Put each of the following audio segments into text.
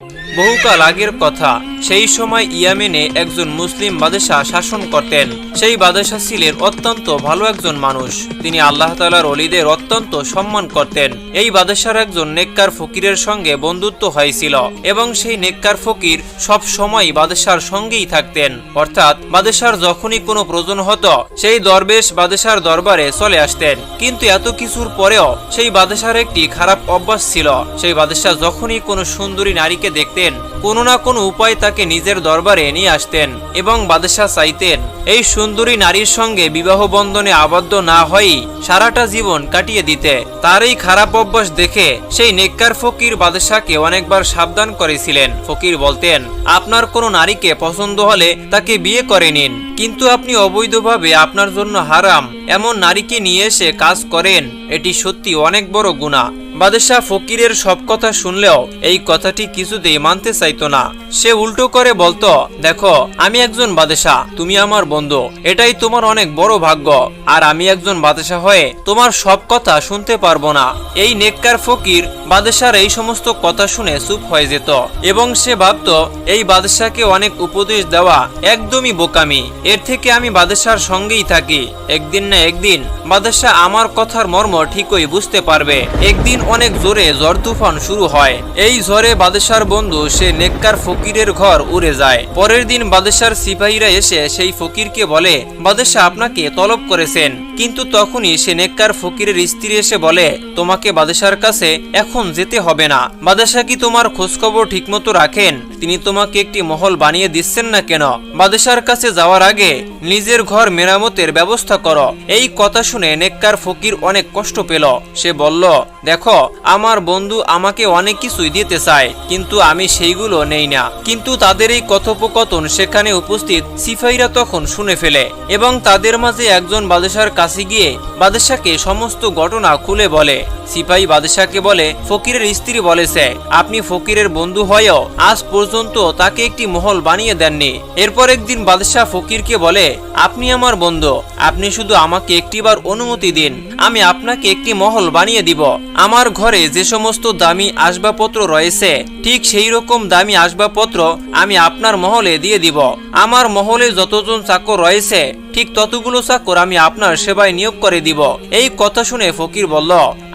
you বহুকাল আগের কথা। সেই সময় ইয়ামেনে একজন মুসলিম বাদশাহ শাসন করতেন। সেই বাদশাহ ছিলেন অত্যন্ত ভালো একজন মানুষ। তিনি আল্লাহ তালার অলিদের অত্যন্ত সম্মান করতেন। এই বাদশার একজন নেককার ফকিরের সঙ্গে বন্ধুত্ব হয়েছিল এবং সেই নেককার ফকির সব সময় বাদশার সঙ্গেই থাকতেন। অর্থাৎ বাদশার যখনই কোনো প্রয়োজন হতো, সেই দরবেশ বাদশার দরবারে চলে আসতেন। কিন্তু এত কিছুর পরেও সেই বাদশার একটি খারাপ অভ্যাস ছিল। সেই বাদশাহ যখনই কোনো সুন্দরী নারীকে দেখতেন কোনো না কোনো উপায় তাকে নিজের দরবারে নিয়ে আসতেন এবং বাদশাহ চাইতেন, এই সুন্দরী নারীর সঙ্গে বিবাহ বন্ধনে আবদ্ধ না হয়েই সারাটা জীবন কাটিয়ে দিতে। তার এই খারাপ অভ্যাস দেখে সেই নেককার ফকির বাদশাহকে অনেকবার সাবধান করেছিলেন। ফকির বলতেন, আপনার কোনো নারীকে পছন্দ হলে তাকে বিয়ে করে নিন, কিন্তু আপনি অবৈধভাবে আপনার জন্য হারাম। এমন নারীকে নিয়ে এসে কাজ করেন, এটি সত্যি অনেক বড় গুণা বাদশাহ ফকিরের সব কথা শুনলেও এই কথাটি কিছুতেই মানতে চাইতো না। সে উল্টো করে বলতো, দেখো, আমি একজন বাদশাহ, তুমি আমার বন্ধু, এটাই তোমার অনেক বড় ভাগ্য, আর আমি একজন বাদশাহ হয়ে তোমার সব কথা শুনতে পারব না। এই নেককার ফকির বাদশার এই সমস্ত কথা শুনে চুপ হয়ে যেত, এবং সে ভাবতো, এই বাদশাকে অনেক উপদেশ দেওয়া একদমই বোকামি, এর থেকে আমি বাদশার সঙ্গেই থাকি। একদিন না একদিন বাদশাহ আমার কথার মর্ম ঠিকই বুঝতে পারবে। একদিন অনেক জোরে ঝড় তুফান শুরু হয়। এই ঝড়ে বাদেশার বন্ধু, সে নেককার ফকিরের ঘর উড়ে যায়। পরের দিন বাদেশার সিপাহীরা এসে সেই ফকিরকে বলে, বাদেশা, আপনাকে তলব করেছেন। কিন্তু তখনই সে নেককার ফকিরের স্ত্রী এসে বলে, তোমাকে বাদেশার কাছে এখন যেতে হবে না। বাদশাহ কি তোমার খোঁজখবর ঠিকমতো রাখেন? তিনি তোমাকে একটি মহল বানিয়ে দিচ্ছেন না কেন? বাদশার কাছে যাওয়ার আগে নিজের ঘর মেরামতের ব্যবস্থা করো। এই কথা শুনে নেককার ফকির অনেক কষ্ট পেল। সে বলল, দেখো, আমার বন্ধু আমাকে অনেক কিছুই দিতে চায়, কিন্তু আমি সেইগুলো নেই না। কিন্তু তাদের এই কথোপকথন সেখানে উপস্থিত সিফাইরা তখন শুনে ফেলে এবং তাদের মাঝে একজন বাদশার কাছে গিয়ে বাদশাকে সমস্ত ঘটনা খুলে বলে। সিপাহী বাদশাকে বলে, ফকিরের স্ত্রী বলেছে, আপনি ফকিরের বন্ধু হয়েও আজ পর্যন্ত তাকে একটি মহল বানিয়ে দেননি। এরপর একদিন বাদশাহ ফকিরকে বলে, আপনি আমার বন্ধু, আপনি শুধু আমাকে একটিবার অনুমতি দিন। আমি আপনাকে একটি মহল বানিয়ে দিব। আমার ঘরে যে সমস্ত দামি আসবাবপত্র রয়েছে, ঠিক সেই রকম দামি আসবাবপত্র আমি আপনার মহলে দিয়ে দিব। আমার মহলে যতজন চাকর রয়েছে ঠিক ততগুলো চাকর আমি আপনার সেবায় নিয়োগ করে দিব। এই কথা শুনে ফকির বলল,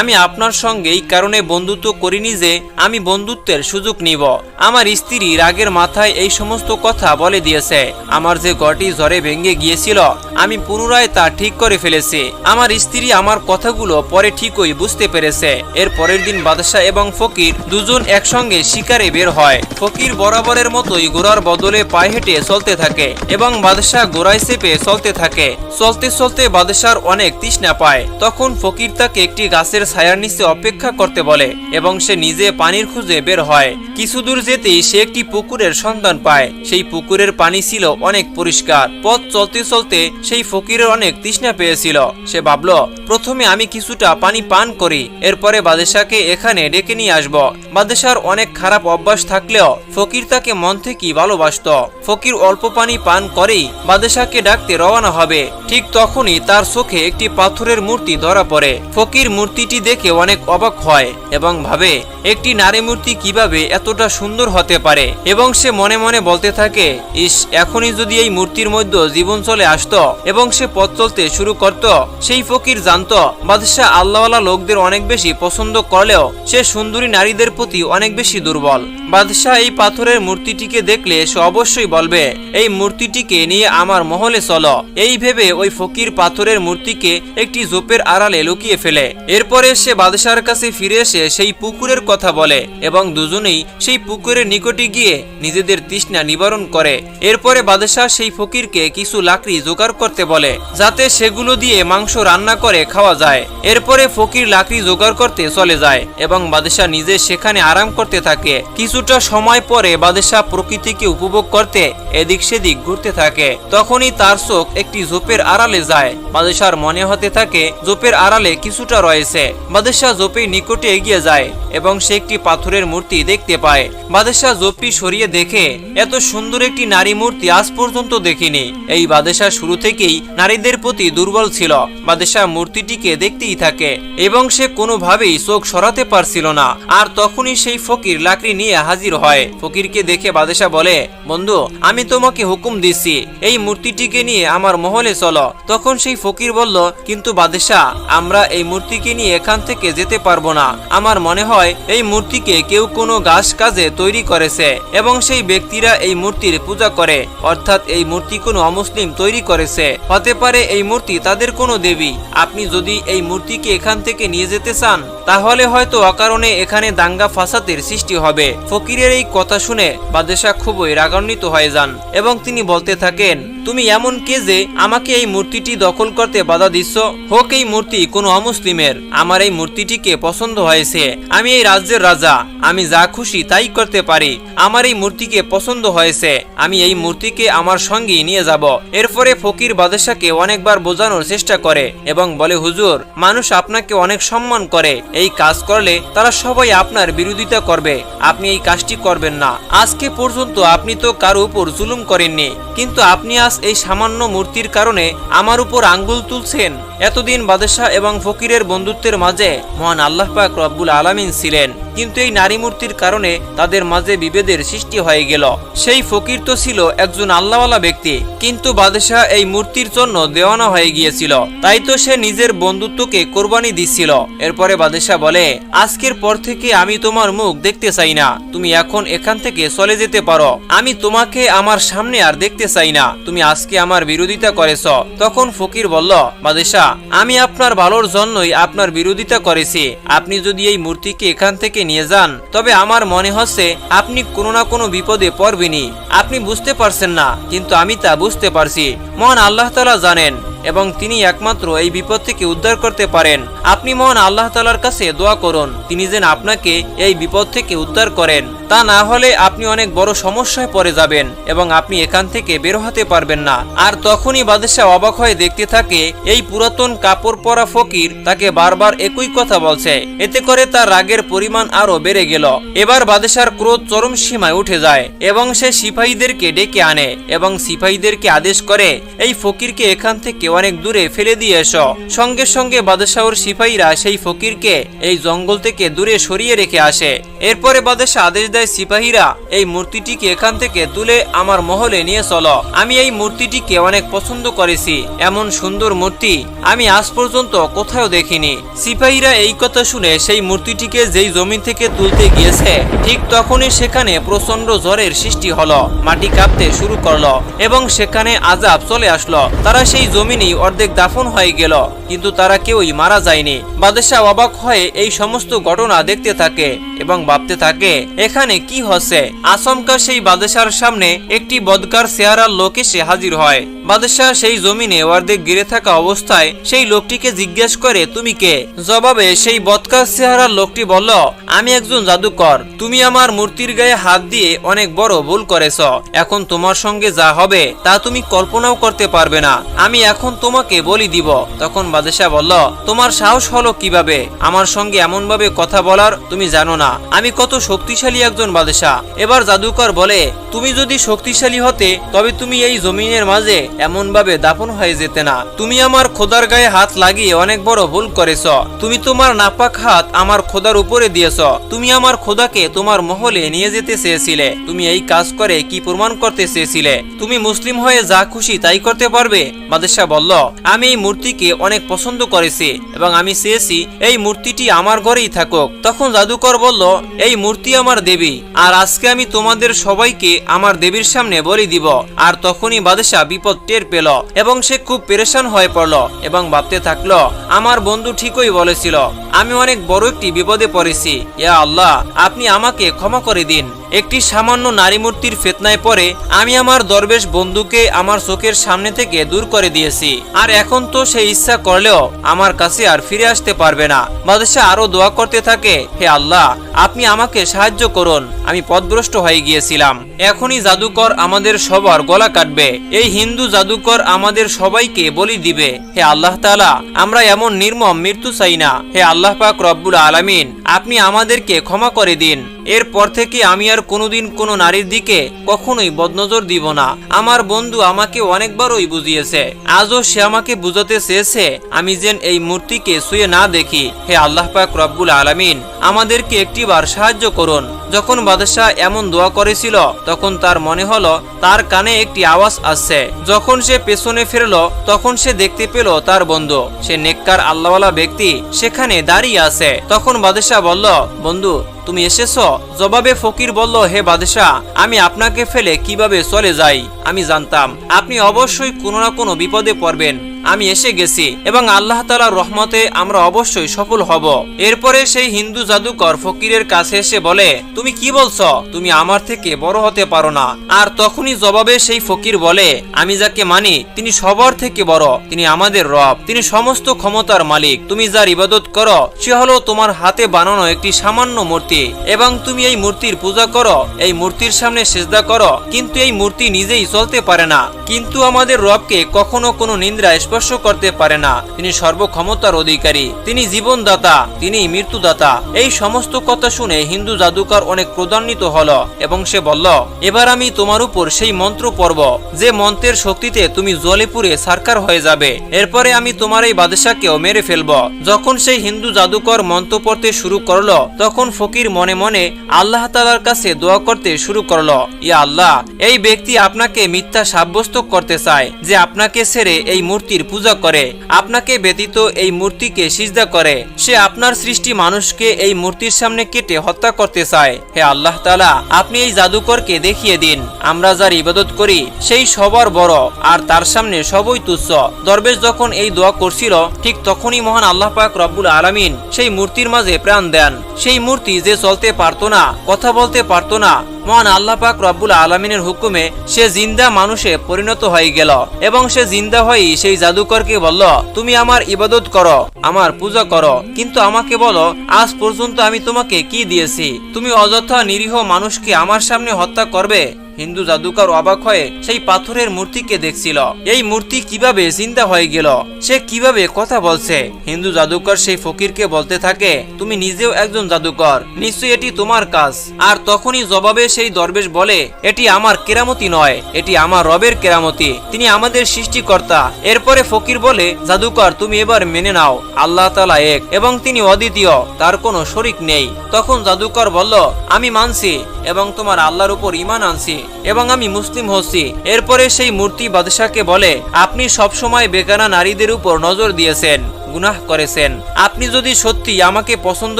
আমি আপনার সঙ্গে এই কারণে বন্ধুত্ব করিনি যে আমি বন্ধুত্বের সুযোগ নিব। আমার স্ত্রী রাগের মাথায় এই সমস্ত কথা বলে দিয়েছে। আমার যে গটি ঝড়ে ভেঙে গিয়েছিল, আমি পুনরায় তা ঠিক করে ফেলেছি। আমার স্ত্রী আমার কথাগুলো পরে ঠিকই বুঝতে পেরেছে। এর পরের দিন বাদশাহ এবং ফকির দুজন একসঙ্গে শিকারে বের হয়। ফকির বরাবরের মতোই গোড়ার বদলে পায়ে হেঁটে চলতে থাকে এবং বাদশাহ গোড়ায় চেপে চলতে থাকে। চলতে চলতে বাদশার অনেক তৃষ্ণা পায়। তখন ফকির তাকে একটি গাছের ছায়ার নিচে অপেক্ষা করতে বলে এবং সে নিজে পানির খুঁজে বের হয়। কিছু দূর যেতেই সে একটি পুকুরের সন্ধান পায়। সেই পুকুরের পানি ছিল অনেক পরিষ্কার। পথ চলতে চলতে সেই ফকিরের অনেক তৃষ্ণা পেয়েছিল। সে ভাবল, প্রথমে আমি কিছুটা পানি পান করি, এরপরে বাদশাকে এখানে ডেকে নিয়ে আসব। বাদশার অনেক খারাপ অভ্যাস থাকলেও ফকির তাকে মন থেকেই ভালোবাসত। ফকির অল্প পানি পান করেই বাদশাকে ডাকতে রওনা হবে। ঠিক তখনই তার চোখে একটি পাথরের মূর্তি ধরা পড়ে। ফকির মূর্তিটি দেখে অনেক অবাক হয় এবং ভাবে, একটি নারী মূর্তি কীভাবে এতটা সুন্দর হতে পারে? এবং সে মনে মনে বলতে থাকে, ইস, এখনই যদি এই মূর্তির মধ্যে জীবন চলে আসতো এবং সে পথ চলতে শুরু করত, সেই ফকির জানতো, বাদশাহ আল্লাহওয়ালা লোকদের অনেক বেশি পছন্দ করলেও সে সুন্দরী নারীদের প্রতি অনেক বেশি দুর্বল। বাদশাহ এই পাথরের মূর্তিটিকে দেখলে সে অবশ্যই বলবে, এই মূর্তিটিকে নিয়ে আমার মহলে চলো। এই ভেবে ওই ফকির পাথরের মূর্তিকে একটি জোপের আড়ালে লুকিয়ে ফেলে। এরপরে সে বাদশার কাছে ফিরে এসে সেই পুকুরের কথা বলে এবং দুজনেই সেই পুকুরের নিকটে গিয়ে নিজেদের তৃষ্ণা নিবারণ করে। এরপরে বাদশাহ সেই ফকিরকে কিছু লাকড়ি জোগাড় করতে বলে, যাতে সেগুলো দিয়ে মাংস রান্না করে খাওয়া যায়। এরপরে ফকির লাকড়ি জোগাড় করতে চলে যায় এবং বাদশাহ নিজে সেখানে আরাম করতে থাকে। কিছুটা সময় পরে বাদশাহ প্রকৃতিকে উপভোগ করতে এদিক সেদিক ঘুরতে থাকে। তখনই তার চোখ লোক একটি জোপের আড়ালে যায়। বাদশার মনে হতে থাকে জোপের আড়ালে কিছুটা রয়েছে। বাদশাহ জোপের নিকটে এগিয়ে যায় এবং সে একটি পাথরের মূর্তি দেখতে পায়। বাদশাহ জোপটি সরিয়ে দেখে, এত সুন্দর একটি নারী মূর্তি আজ পর্যন্ত দেখিনি। এই বাদশাহ শুরু থেকেই নারীদের প্রতি দুর্বল ছিল। বাদশাহ মূর্তিটিকে দেখতেই থাকে এবং সে কোনোভাবেই চোখ সরাতে পারছিল না। আর তখনই সেই ফকির লাকড়ি নিয়ে হাজির হয়। ফকিরকে দেখে বাদেশা বলে, বন্ধু, আমি তোমাকে হুকুম দিচ্ছি। এই মূর্তিটিকে নিয়ে আমার মহলে চলো। তখন সেই ফকির বলল, কিন্তু বাদশাহ আমরা এই মূর্তিকে নিয়ে এখান থেকে যেতে পারব না। আমার মনে হয় এই মূর্তিকে কেউ কোনো গাছ কাজে তৈরি করেছে এবং সেই ব্যক্তিরা এই মূর্তির পূজা করে। অর্থাৎ এই মূর্তি কোনো অমুসলিম তৈরি করেছে। হতে পারে এই মূর্তি তাদের কোনো দেবী। আপনি যদি এই মূর্তিকে এখান থেকে নিয়ে যেতে চান, তাহলে হয়তো অকারণে এখানে দাঙ্গা ফাসাদের সৃষ্টি হবে। ফকিরের এই কথা শুনে বাদশাহ খুবই রাগান্বিত হয়ে যান এবং তিনি বলতে থাকেন তুমি এমন কে যে আমাকে এই মূর্তিটি দখল করতে বাধা দিচ্ছ? হোক এই মূর্তি কোনো অমুসলিমের। আমার এই মূর্তিটিকে পছন্দ হয়েছে। আমি এই রাজ্যের রাজা। আমি যা খুশি তাই করতে পারি। আমার এই মূর্তিকে পছন্দ হয়েছে। আমি এই মূর্তিকে আমার সঙ্গেই নিয়ে যাব। এরপরে ফকির বাদশাকে অনেকবার বোঝানোর চেষ্টা করে এবং বলে, হুজুর, মানুষ আপনাকে অনেক সম্মান করে। এই কাজ করলে তারা সবাই আপনার বিরোধিতা করবে। আপনি এই কাজটি করবেন না। আজকে পর্যন্ত আপনি তো কারও উপর জুলুম করেননি। কিন্তু আপনি আজ এই সামান্য মূর্তির কারণে আমার উপর আঙ্গুল তুলছেন। এতদিন বাদশাহ এবং ফকিরের বন্ধুত্বের মাঝে মহান আল্লাহ পাক রব্বুল আলামিন ছিলেন। কিন্তু এই নারী মূর্তির কারণে তাদের মাঝে বিভেদের সৃষ্টি হয়ে গেল। সেই ফকির তো ছিল একজন আল্লাহওয়ালা ব্যক্তি, কিন্তু বাদশাহ এই মূর্তির জন্য দেওয়ানা হয়ে গিয়েছিল। তাই তো সে নিজের বন্ধুত্বকে কোরবানি দিচ্ছিল। এরপরে বাদশাহ বলে, আজকের পর থেকে আমি তোমার মুখ দেখতে চাই না। তুমি এখন এখান থেকে চলে যেতে পারো। আমি তোমাকে আমার সামনে আর দেখতে চাই না। তুমি আজকে আমার বিরোধিতা করেছ। তখন ফকির বলল, বাদশাহ আমি আপনার ভালোর জন্যই আপনার বিরোধিতা করেছি। আপনি যদি এই মূর্তিকে এখান থেকে নিয়ে যান, তবে আমার মনে হচ্ছে আপনি কোনো না কোনো বিপদে পড়বেনি আপনি বুঝতে পারছেন না, কিন্তু আমি তা বুঝতে পারছি। মহান আল্লাহ তালা জানেন, এবং তিনি একমাত্র এই বিপদ থেকে উদ্ধার করতে পারেন। আপনি মহান আল্লাহ তালার কাছে দোয়া করুন, তিনি যেন আপনাকে এই বিপদ থেকে উদ্ধার করেন। তা না হলে আপনি অনেক বড় সমস্যায় পড়ে যাবেন এবং আপনি এখান থেকে বের হতে পারবেন না। আর তখনই বাদশাহ অবাক হয়ে দেখতে থাকে, এই পুরাতন কাপড় পরা ফকির তাকে বারবার একই কথা বলছে। এতে করে তার রাগের পরিমাণ আরও বেড়ে গেল। এবার বাদশার ক্রোধ চরম সীমায় উঠে যায় এবং সে সিপাহীদেরকে ডেকে আনে এবং সিপাহীদেরকে আদেশ করে, এই ফকিরকে এখান থেকে অনেক দূরে ফেলে দিয়ে এসো। সঙ্গে সঙ্গে বাদশাহর সিপাহীরা সেই ফকিরকে এই জঙ্গল থেকে দূরে সরিয়ে রেখে আসে। এরপরে বাদশাহ আদেশ দেয় সিপাহীরা, এই মূর্তিটিকে এখান থেকে তুলে আমার মহলে নিয়ে চলো। আমি এই মূর্তিটিকে অনেক পছন্দ করেছি। এমন সুন্দর মূর্তি আমি আজ পর্যন্ত কোথাও দেখিনি। সিপাহীরা এই কথা শুনে সেই মূর্তিটিকে যেই জমি থেকে তুলতে গিয়েছে, ঠিক তখনই সেখানে প্রচণ্ড জ্বরের সৃষ্টি হলো। মাটি কাঁপতে শুরু করল এবং সেখানে আজাব চলে আসলো। তারা সেই জমিনেই অর্ধেক দাফন হয়ে গেল, কিন্তু তারা কেউই মারা যায়নি। বাদশাহ অবাক হয়ে এই সমস্ত ঘটনা দেখতে থাকে এবং ভাবতে থাকে, এখানে কি হচ্ছে? আচমকা সেই বাদশার সামনে একটি বদকার চেহারার লোক এসে হাজির হয়। বাদশাহ সেই জমিনে অর্ধেক গিরে থাকা অবস্থায় সেই লোকটিকে জিজ্ঞেস করে, তুমি কে? জবাবে সেই বদকার চেহারার লোকটি বলল, আমি একজন জাদুকর। তুমি আমার মূর্তির গায়ে হাত দিয়ে অনেক বড় ভুল করেছ। এখন তোমার সঙ্গে যা হবে, তা তুমি কল্পনাও করতে পারবে না। আমি এখন তোমাকে বলি দিব। তখন বাদশাহ বলল, তোমার সাহস হলো কীভাবে? আমার সঙ্গে এমন ভাবে কথা বলার তুমি জানো না। আমি কত শক্তিশালী একজন বাদশাহ। এবার জাদুকর বলে, তুমি যদি শক্তিশালী হতে, তবে তুমি এই জমিনের মাঝে এমন ভাবে দাফন হয়ে যেতে না। তুমি আমার খোদার গায়ে হাত লাগিয়ে অনেক বড় ভুল করেছ। তুমি তোমার নাপাক হাত আমার খোদার উপরে দিয়েছ। তুমি আমার খোদাকে তোমার মহলে নিয়ে যেতে চেয়েছিলে। তুমি এই কাজ করে কি প্রমাণ করতে চেয়েছিলে? তুমি মুসলিম হয়ে যা খুশি তাই করতে পারবে? বাদশাহ বলল, আমি এই মূর্তিকে অনেক পছন্দ করেছি এবং আমি চেয়েছি এই মূর্তিটি আমার ঘরেই থাকুক। তখন জাদুকর বলল, এই মূর্তি আমার দেবী। আর আজকে আমি তোমাদের সবাইকে আমার দেবীর সামনে বলি দিব। আর তখনই বাদশাহ বিপদ টের পেল এবং সে খুব পেরেশান হয়ে পড়ল এবং ভাবতে থাকল, আমার বন্ধু ঠিকই বলেছিল, আমি অনেক বড় একটি বিপদে পড়েছি। ইয়া আল্লাহ, আপনি আমাকে ক্ষমা করে দিন। একটি সামান্য নারী মূর্তির ফেতনায় পরে আমি আমার দরবেশ বন্ধুকে আমার চোখের সামনে থেকে দূর করে দিয়েছি। আর এখন তো সে ইচ্ছা করলেও আমার কাছে আর ফিরে আসতে পারবে না। বাদশাহ আরও দোয়া করতে থাকে, হে আল্লাহ, আপনি আমাকে সাহায্য করুন। আমি পদভ্রষ্ট হয়ে গিয়েছিলাম। এখনই জাদুকর আমাদের সবার গলা কাটবে। এই হিন্দু জাদুকর আমাদের সবাইকে বলি দিবে, হে আল্লাহ তাআলা, আমরা এমন নির্মম মৃত্যু চাই না, হে আল্লাহ পাক রব্বুল আলামিন, আপনি আমাদেরকে ক্ষমা করে দিন। এরপর থেকে আমি আর কোনোদিন কোনো নারীর দিকে কখনোই বদনজর দিব না। আমার বন্ধু আমাকে অনেকবারই বুঝিয়েছে, আজও সে আমাকে বুঝাতে চেয়েছে, আমি যেন এই মূর্তিকে শুয়ে না দেখি। হে আল্লাহ পাক রব্বুল আলামিন, আমাদেরকে একটিবার সাহায্য করুন। যখন বাদশাহ এমন দোয়া করেছিল তখন তার মনে হলো, তার কানে একটি আওয়াজ আসছে। যখন সে পেছনে ফিরলো, তখন সে দেখতে পেল তার বন্ধু। সে নেককার আল্লাহওয়ালা ব্যক্তি সেখানে দাঁড়িয়ে আছে। তখন বাদশাহ বলল, বন্ধু, তুমি এসেছ? জবাবে ফকির বলল, হে বাদশাহ, আমি আপনাকে ফেলে কীভাবে চলে যাই? আমি জানতাম, আপনি অবশ্যই কোনো না কোনো বিপদে পড়বেন। আমি এসে গেছি এবং আল্লাহ তালার রহমতে আমরা অবশ্যই সফল হব। এরপরে সেই হিন্দু জাদুকর ফকিরের কাছে এসে বলে, তুমি কি বলছো? তুমি আমার থেকে বড় হতে পারো না। আর তখনই জবাবে সেই ফকির বলে, আমি যাকে মানি, তিনি সবার থেকে বড়। তিনি আমাদের রব। তিনি সমস্ত ক্ষমতার মালিক। তুমি যার ইবাদত করো, সে হলো তোমার হাতে বানানো একটি সামান্য মূর্তি। এবং তুমি এই মূর্তির পূজা করো, এই মূর্তির সামনে সেজদা করো। কিন্তু এই মূর্তি নিজেই চলতে পারে না। কিন্তু আমাদের রবকে কখনো কোনো নিন্দ্রা স্পর্শ করতে পারে না। তিনি সর্বক্ষমতার অধিকারী। তিনি জীবনদাতা। তিনি মৃত্যুদাতা। এই সমস্ত কথা শুনে হিন্দু জাদুকর অনেক ক্রোধান্বিত হলো এবং সে বলল, এবার আমি তোমার উপর সেই মন্ত্র পড়ব, যে মন্ত্রের শক্তিতে তুমি জলে পুড়ে সারকার হয়ে যাবে। এরপরে আমি তোমার এই বাদশাকেও মেরে ফেলব। যখন সেই হিন্দু জাদুকর মন্ত্র পড়তে শুরু করল, তখন ফকির মনে মনে আল্লাহ তালার কাছে দোয়া করতে শুরু করল, ইয়া আল্লাহ, এই ব্যক্তি আপনাকে মিথ্যা সাব্যস্ত করতে চায়, যে আপনাকে ছেড়ে এই মূর্তির পূজা করে। আপনাকে ব্যতীত এই মূর্তিকে সিজদা করে। সে আপনার সৃষ্টি মানুষকে এই মূর্তির সামনে কেটে হত্যা করতে চায়। হে আল্লাহ তালা আপনি এই জাদুকরকে দেখিয়ে দিন। আমরা যার ইবাদত করি, সেই সবার বড়, আর তার সামনে সবই তুচ্ছ। দরবেশ যখন এই দোয়া করছিল, ঠিক তখনই মহান আল্লাহ পাক রব্বুল আলামিন সেই মূর্তির মাঝে প্রাণ দেন। সেই মূর্তি যে চলতে পারতো না, কথা বলতে পারতো না মহান আল্লাপাক রব্বুল আলমিনের হুকুমে সে জিন্দা মানুষে পরিণত হয়ে গেল এবং সে জিন্দা হয়েই সেই জাদুকরকে বলল, তুমি আমার ইবাদত করো, আমার পূজা করো। কিন্তু আমাকে বলো, আজ পর্যন্ত আমি তোমাকে কি দিয়েছি? তুমি অযথা নিরীহ মানুষকে আমার সামনে হত্যা করবে? হিন্দু জাদুকর অবাক হয়ে সেই পাথরের মূর্তিকে দেখছিল। এই মূর্তি কীভাবে চিন্তা হয়ে গেল? সে কীভাবে কথা বলছে? হিন্দু জাদুকর সেই ফকিরকে বলতে থাকে, তুমি নিজেও একজন জাদুকর, নিশ্চয়ই এটি তোমার কাজ। আর তখনই জবাবে সেই দরবেশ বলে, এটি আমার কেরামতি নয়, এটি আমার রবের কেরামতি, তিনি আমাদের সৃষ্টিকর্তা। এরপরে ফকির বলে, জাদুকর, তুমি এবার মেনে নাও, আল্লাহ তালা এক, এবং তিনি অদ্বিতীয়, তার কোনো শরিক নেই। তখন জাদুকর বলল, আমি মানছি, এবং তোমার আল্লাহর উপর ইমান আনছি। এবং আমি মুসলিম হচ্ছি। এরপরে সেই মূর্তি বাদশাহকে বলে, আপনি সবসময় বেকানা নারীদের উপর নজর দিয়েছেন, গুনাহ করেছেন। আপনি যদি সত্যি আমাকে পছন্দ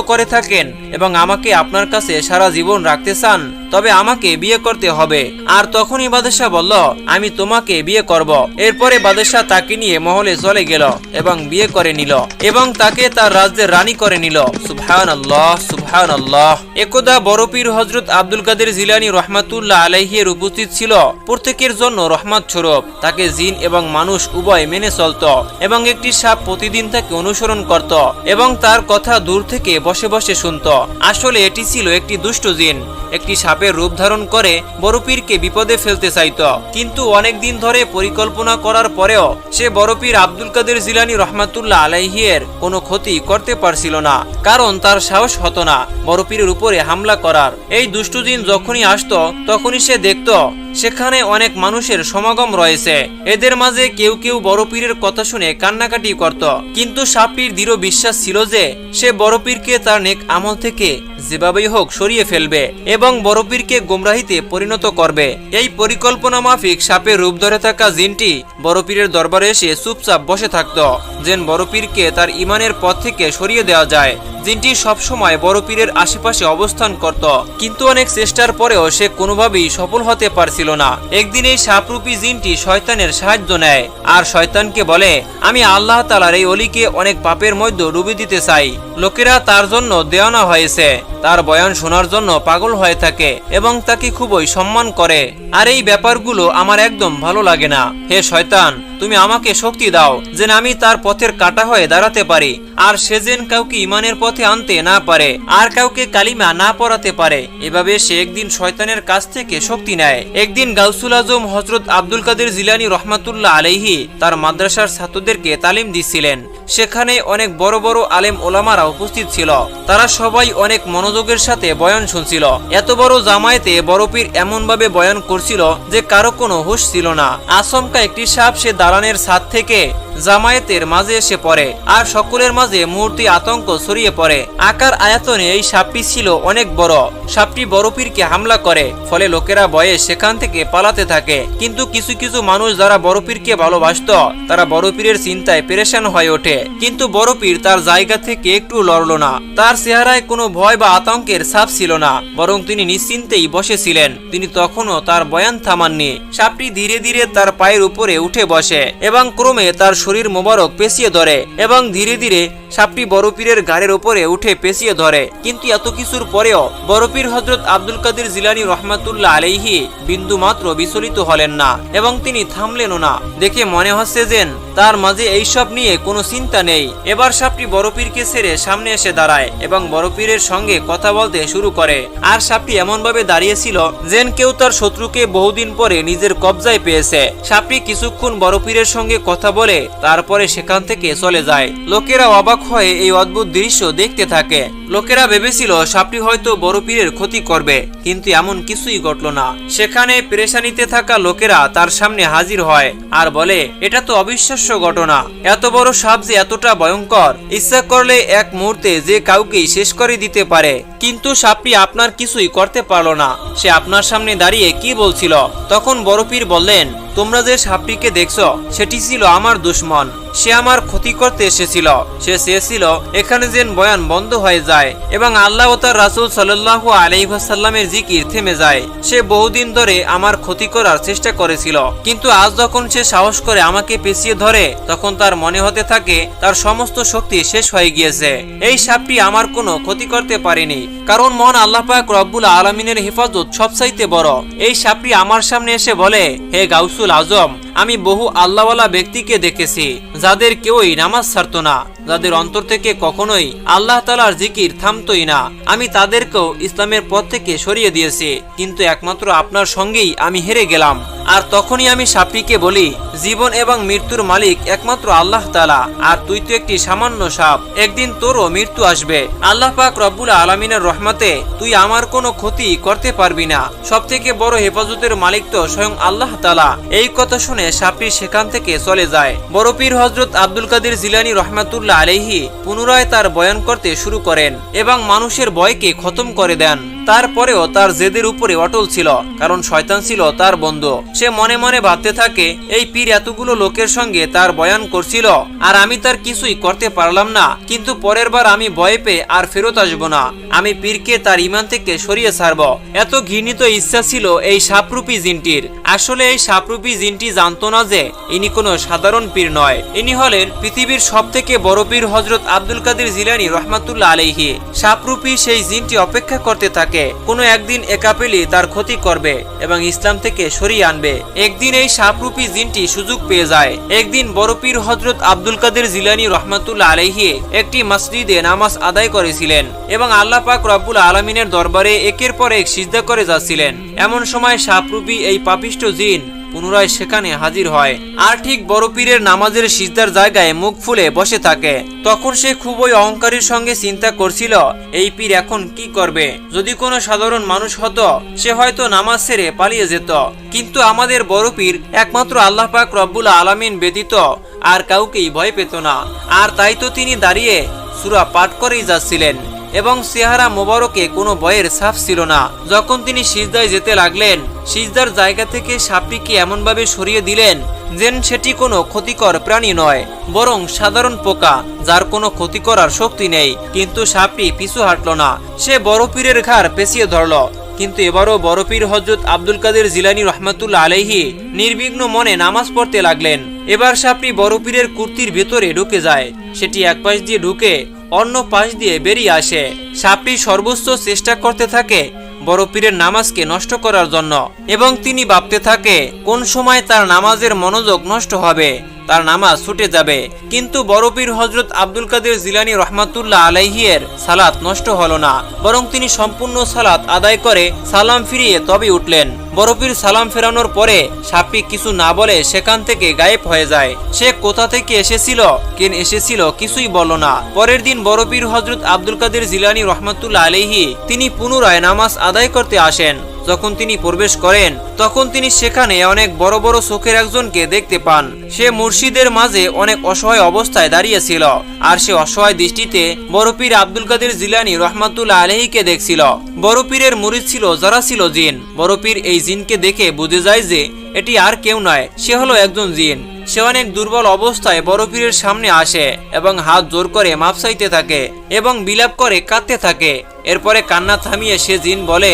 করে থাকেন এবং আমাকে আপনার কাছে সারা জীবন রাখতে চান তবে আমাকে বিয়ে করতে হবে। আর তখনই বাদশাহ বলল, আমি তোমাকে বিয়ে করব। এরপরে বাদশাহ তাকে নিয়ে মহলে চলে গেল এবং বিয়ে করে নিল এবং তাকে তার রাজ্যের রানী করে নিল। সুবহান আল্লাহ সুবহান আল্লাহ একদা বড়পীর হজরত আব্দুল কাদের জিলানি রহমাতুল্লাহ আলাইহির উপস্থিত ছিল। প্রত্যেকের জন্য রহমত স্বরূপ। তাকে জিন এবং মানুষ উভয় মেনে চলত এবং একটি সাপ প্রতিদিন তাকে অনুসরণ করত এবং তার কথা দূর থেকে বসে বসে শুনত। আসলে এটি ছিল একটি দুষ্ট জিন। একটি সাপের রূপ ধারণ করে বড়পীরকে বিপদে ফেলতে চাইত। কিন্তু অনেক দিন ধরে পরিকল্পনা করার পরেও সে বড়পীর আব্দুল কাদের জিলানি রহমাতুল্লাহ আলাইহিয়ের কোনো ক্ষতি করতে পারছিল না, কারণ তার সাহস হতো না বড়পীরের উপরে হামলা করার। এই দুষ্টু দিন যখনই আসত, তখনই সে দেখত সেখানে অনেক মানুষের সমাগম রয়েছে। এদের মাঝে কেউ কেউ বড় পীরের কথা শুনে কান্নাকাটি করত। কিন্তু সাপটির দৃঢ় বিশ্বাস ছিল যে, সে বড় পীরকে তার নেক আমল থেকে যেভাবেই হোক সরিয়ে ফেলবে এবং বড় পীরকে গোমরাহিতে পরিণত করবে। এই পরিকল্পনা মাফিক সাপের রূপ ধরে থাকা জিনটি বড় পীরের দরবারে এসে চুপচাপ বসে থাকত। যেন বড় পীরকে তার ইমানের পথ থেকে সরিয়ে দেওয়া যায়। জিনটি সবসময় বড় পীরের আশেপাশে অবস্থান করত। কিন্তু অনেক চেষ্টার পরেও সে কোনোভাবেই সফল হতে পারছিল না। একদিন এই সাপরূপী জিনটি শয়তানের সাহায্য নেয়। আর শয়তানকে বলে, আমি আল্লাহ তালার এই অলিকে অনেক পাপের মধ্যে ডুবে দিতে চাই। লোকেরা তার জন্য দেওয়ানা হয়েছে। তার বয়ান শোনার জন্য পাগল হয়ে থাকে এবং তাকে খুবই সম্মান করে। আর এই ব্যাপারগুলো আমার একদম ভালো লাগে না। হে শয়তান তুমি আমাকে শক্তি দাও, যেন আমি তার পথের কাটা হয়ে দাঁড়াতে পারি, আর সে যেন কাউকে ইমানের পথে আনতে না পারে, আর কাউকে কালিমা না পড়াতে পারে। এভাবে সে একদিন শয়তানের কাছ থেকে শক্তি নেয়। একদিন গাউসুল আজম হজরত আব্দুল কাদের জিলানি রহমাতুল্লাহ আলাইহি তার মাদ্রাসার ছাত্রদেরকে তালিম দিচ্ছিলেন। সেখানে অনেক বড় বড় আলেম ওলামারা উপস্থিত ছিল। তারা সবাই অনেক মনোযোগের সাথে বয়ান শুনছিল। এত বড় জামায়াতে বড়পীর এমনভাবে বয়ান করছিল যে কারও কোনো হুশ ছিল না। আচমকা একটি সাপ সে দালানের ছাদ থেকে জামায়াতের মাঝে এসে পড়ে, আর সকলের মাঝে মুহূর্তে আতঙ্ক ছড়িয়ে পড়ে। আকার আয়তনে এই সাপটি ছিল অনেক বড়। সাপটি বড়পীরকে হামলা করে, ফলে লোকেরা ভয়ে সেখান থেকে পালাতে থাকে। কিন্তু কিছু কিছু মানুষ যারা বড়পীরকে ভালোবাসত, তারা বড়পীরের চিন্তায় পেরেশান হয়ে ওঠে। কিন্তু বড়পীর তার জায়গা থেকে একটু লড়ল না। তার চেহারায় কোনো ভয় বা আতঙ্কের ছাপ ছিল না, বরং তিনি নিশ্চিন্তেই বসেছিলেন। তিনি তখনও তার বয়ান থামাননি। সাপটি ধীরে ধীরে তার পায়ের উপরে উঠে বসে। এবং ক্রমে তার শরীর মোবারক পেঁচিয়ে ধরে এবং ধীরে ধীরে সাপটি বড়পীরের গাড়ির উপরে উঠে পেঁচিয়ে ধরে। কিন্তু এত কিছুর পরেও বড়পীর হজরত আব্দুল কাদের জিলানি রহমাতুল্লাহ আলাইহি বিন্দু মাত্র বিচলিত হলেন না এবং তিনি থামলেনও না। দেখে মনে হচ্ছে যেন তার মাঝে এইসব নিয়ে কোনো চিন্তা নেই। এবার সাপটি বড়পীরকে ছেড়ে সামনে এসে দাঁড়ায় এবং বড়পীরের সঙ্গে কথা বলতে শুরু করে। আর সাপটি এমনভাবে দাঁড়িয়েছিল যেন কেউ তার শত্রুকে বহুদিন পরে নিজের কবজায় পেয়েছে। সাপটি কিছুক্ষণ বড়পীরের সঙ্গে কথা বলে তারপরে সেখান থেকে চলে যায়। লোকেরা অবাক হয়ে এই অদ্ভুত দৃশ্য দেখতে থাকে। লোকেরা ভেবেছিল সাপটি হয়তো বড় পীরের ক্ষতি করবে, কিন্তু এমন কিছুই ঘটল না। সেখানে পেরেশানিতে থাকা লোকেরা তার সামনে হাজির হয় আর বলে, এটা তো অবিশ্বাস্য ঘটনা। এত বড় সাপ যে এতটা ভয়ঙ্কর। ইচ্ছা করলে এক মুহূর্তে যে কাউকেই শেষ করে দিতে পারে। কিন্তু সাপটি আপনার কিছুই করতে পারল না। সে আপনার সামনে দাঁড়িয়ে কি বলছিল? তখন বড় পীর বললেন তোমরা যে সাপটিকে দেখছ সেটি ছিল আমার দুশ্মন। সে আমার ক্ষতি করতে এসেছিল। সে চেয়েছিল, এখানে যেন বয়ান বন্ধ হয়ে যায় এবং আল্লাহ ও তার রাসুল সাল্লাহ আলাইসাল্লামের জিকির থেমে যায়। সে বহুদিন ধরে আমার ক্ষতি করার চেষ্টা করেছিল। কিন্তু আজ যখন সে সাহস করে আমাকে পেছিয়ে ধরে, তখন তার মনে হতে থাকে, তার সমস্ত শক্তি শেষ হয়ে গিয়েছে। এই সাপটি আমার কোনো ক্ষতি করতে পারেনি, কারণ মন আল্লাহ পাক রব্বুল আলমিনের হেফাজত সবচাইতে বড়। এই সাপটি আমার সামনে এসে বলে, হে গাউসুল আজম আমি বহু আল্লাহওয়ালা ব্যক্তিকে দেখেছি যাদের কেউই নামাজ ছাড়ত না। যাদের অন্তর থেকে কখনোই আল্লাহ তালার জিকির থামতই না। আমি তাদেরকেও ইসলামের পথ থেকে সরিয়ে দিয়েছি, কিন্তু একমাত্র আপনার সঙ্গেই আমি হেরে গেলাম। আর তখনই আমি সাপটিকে বলি, জীবন এবং মৃত্যুর মালিক একমাত্র আল্লাহ তালা আর তুই তো একটি সামান্য সাপ। একদিন তোরও মৃত্যু আসবে। আল্লাহ পাক রব্বুল আলমিনের রহমতে তুই আমার কোনো ক্ষতি করতে পারবি না। সব থেকে বড় হেফাজতের মালিক তো স্বয়ং আল্লাহ তালা এই কথা শুনে সাপটি সেখান থেকে চলে যায়। বড় পীর হজরত আব্দুল কাদের জিলানি রহমাতুল্লাহ আলাইহি পুনরায় তার বয়ান করতে শুরু করেন এবং মানুষের বয়কে খতম করে দেন। তারপরেও তার জেদের উপরে অটল ছিল, কারণ শয়তান ছিল তার বন্ধু। সে মনে মনে ভাবতে থাকে, এই পীর এতগুলো লোকের সঙ্গে তার বয়ান করছিল, আর আমি তার কিছুই করতে পারলাম না। কিন্তু পরের বার আমি ভয় পেয়ে আর ফেরত আসব না। আমি পীরকে তার ইমান থেকে সরিয়ে ছাড়ব। এত ঘৃণিত ইচ্ছা ছিল এই সাপরূপী জিনটির। আসলে এই সাপরূপী জিনটি জানতো না যে, ইনি কোনো সাধারণ পীর নয়। ইনি হলেন পৃথিবীর সব থেকে বড় পীর হজরত আব্দুল কাদের জিলানি রহমাতুল্লাহ আলাইহি। সাপরূপী সেই জিনটি অপেক্ষা করতে থাকে কোনো একদিন একা পেলে তার ক্ষতি করবে এবং ইসলাম থেকে সরিয়ে আনবে। একদিন এই সাপরূপী জিনটি সুযোগ পেয়ে যায়। একদিন বড় পীর হজরত আব্দুল কাদের জিলানি রহমাতুল্লা আলাইহি একটি মসজিদে নামাজ আদায় করেছিলেন এবং আল্লাহ পাক রব্বুল আলমিনের দরবারে একের পর এক সিজদা করে যাচ্ছিলেন। এমন সময় সাপরূপী এই পাপিষ্ট জিন পুনরায় সেখানে হাজির হয়। আর ঠিক বড় পীরের নামাজের সিজদার জায়গায় মুখ ফুলে বসে থাকে। তখন সে খুবই অহংকারীর সঙ্গে চিন্তা করছিল, এই পীর এখন কি করবে? যদি কোনো সাধারণ মানুষ হতো, সে হয়তো নামাজ ছেড়ে পালিয়ে যেত। কিন্তু আমাদের বড় পীর একমাত্র আল্লাহ পাক রব্বুল আলামিন ব্যতীত আর কাউকেই ভয় পেত না। আর তাই তো তিনি দাঁড়িয়ে সুরা পাঠ করেই যাচ্ছিলেন। এবং চেহারা মোবারকে কোনো বয়ের সাফ ছিল না। যখন তিনি সিজদায় যেতে লাগলেন, সিজদার জায়গা থেকে সাপটিকে এমনভাবে সরিয়ে দিলেন যেন সেটি কোনো ক্ষতিকর প্রাণী নয়, বরং সাধারণ পোকা, যার কোনো ক্ষতি করার শক্তি নেই। কিন্তু সাপটি পিছু হাঁটল না। সে বড় পীরের ঘাড় পেঁচিয়ে ধরল। কিন্তু এবারও বড় পীর হজরত আব্দুল কাদের জিলানি রহমাতুল্লাহ আলাইহি নির্বিঘ্ন মনে নামাজ পড়তে লাগলেন। এবার সাপটি বড় পীরের কুর্তির ভেতরে ঢুকে যায়। সেটি এক পাশ দিয়ে ঢুকে অন্য পাশ দিয়ে বেরিয়ে আসে। সাপটি সর্বোচ্চ চেষ্টা করতে থাকে বড় পীরের নামাজকে নষ্ট করার জন্য এবং তিনি ভাবতে থাকে, কোন সময় তার নামাজের মনোযোগ নষ্ট হবে। তার নামাজ ছুটে যাবে। কিন্তু বড় পীর হজরত আব্দুল কাদের জিলানি রহমাতুল্লাহ আলাইহিয়ের সালাত নষ্ট হলো না, বরং তিনি সম্পূর্ণ সালাত আদায় করে সালাম ফিরিয়ে তবে উঠলেন। বড় পীর সালাম ফেরানোর পরে সাপটি কিছু না বলে সেখান থেকে গায়েব হয়ে যায়। সে কোথা থেকে এসেছিল, কেন এসেছিল কিছুই বলল না। পরের দিন বড় পীর হজরত আব্দুল কাদের জিলানি রহমাতুল্লাহ আলাইহি তিনি পুনরায় নামাজ আদায় করতে আসেন। যখন তিনি প্রবেশ করেন, তখন তিনি সেখানে অনেক বড় বড় চোখের একজনকে দেখতে পান। সে মুর্শিদের মাঝে অনেক অসহায় অবস্থায় দাঁড়িয়েছিল আর সে অসহায় দৃষ্টিতে বড় পীর আব্দুল কাদের জিলানি রহমাতুল্লাহ আলহীকে দেখছিল। বড় পীরের মুরিদ ছিল, যারা ছিল জিন। বড় পীর এই জিনকে দেখে বুঝে যায় যে এটি আর কেউ নয়, সে হলো একজন জিন। সে অনেক দুর্বল অবস্থায় বড় পীরের সামনে আসে এবং হাত জোর করে মাপ চাইতে থাকে এবং বিলাপ করে কাঁদতে থাকে। এরপরে কান্না থামিয়ে সে জিন বলে,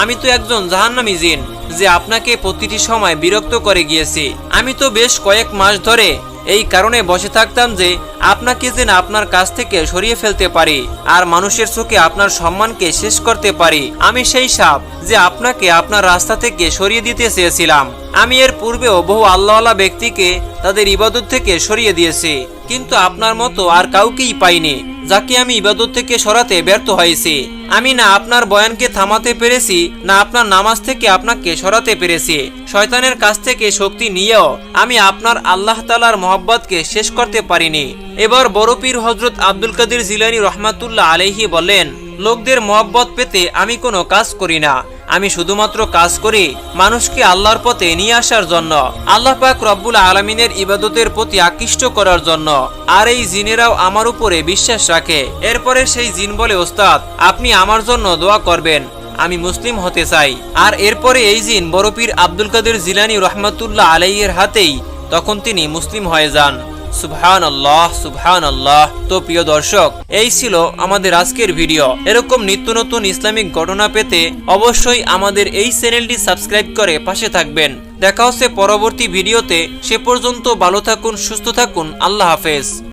আমি তো একজন জাহান্নামি জিন, যে আপনাকে প্রতিটি সময় বিরক্ত করে গিয়েছি। আমি তো বেশ কয়েক মাস ধরে এই কারণে বসে থাকতাম যে আপনাকে যেন আপনার কাছ থেকে সরিয়ে ফেলতে পারি আর মানুষের চোখে আপনার সম্মানকে শেষ করতে পারি। আমি সেই সাপ যে আপনাকে আপনার রাস্তা থেকে সরিয়ে দিতে চেয়েছিলাম। আমি এর পূর্বেও বহু আল্লাহওয়ালা ব্যক্তিকে তাদের ইবাদত থেকে সরিয়ে দিয়েছি, কিন্তু আপনার মতো আর কাউকেই পাইনি। যাকে আমি ইবাদত থেকে সরাতে ব্যর্থ হয়েছি। আমি না আপনার বয়ানকে থামাতে পেরেছি, না আপনার নামাজ থেকে আপনাকে সরাতে পেরেছি। শয়তানের কাছ থেকে শক্তি নিয়েও আমি আপনার আল্লাহ তালার মোহাব্বতকে শেষ করতে পারিনি। এবার বড় পীর হজরত আব্দুল কাদির জিলানি রহমাতুল্লাহ আলহি বললেন লোকদের মহব্বত পেতে আমি কোনো কাজ করি না। আমি শুধুমাত্র কাজ করি মানুষকে আল্লাহর পথে নিয়ে আসার জন্য, আল্লাহ পাক রব্বুল আলমিনের ইবাদতের প্রতি আকৃষ্ট করার জন্য। আর এই জিনেরাও আমার উপরে বিশ্বাস রাখে। এরপরে সেই জিন বলে, ওস্তাদ, আপনি আমার জন্য দোয়া করবেন, আমি মুসলিম হতে চাই। আর এরপরে এই জিন বড়পীর আব্দুল কাদের জিলানি রহমতুল্লাহ আলাইয়ের হাতেই তখন তিনি মুসলিম হয়ে যান। সুবহান আল্লাহ সুবহান আল্লাহ তো প্রিয় দর্শক, এই ছিল আমাদের আজকের ভিডিও। এরকম নিত্য নতুন ইসলামিক ঘটনা পেতে অবশ্যই আমাদের এই চ্যানেলটি সাবস্ক্রাইব করে পাশে থাকবেন। দেখা হচ্ছে পরবর্তী ভিডিওতে। সে পর্যন্ত ভালো থাকুন, সুস্থ থাকুন। আল্লাহ হাফেজ।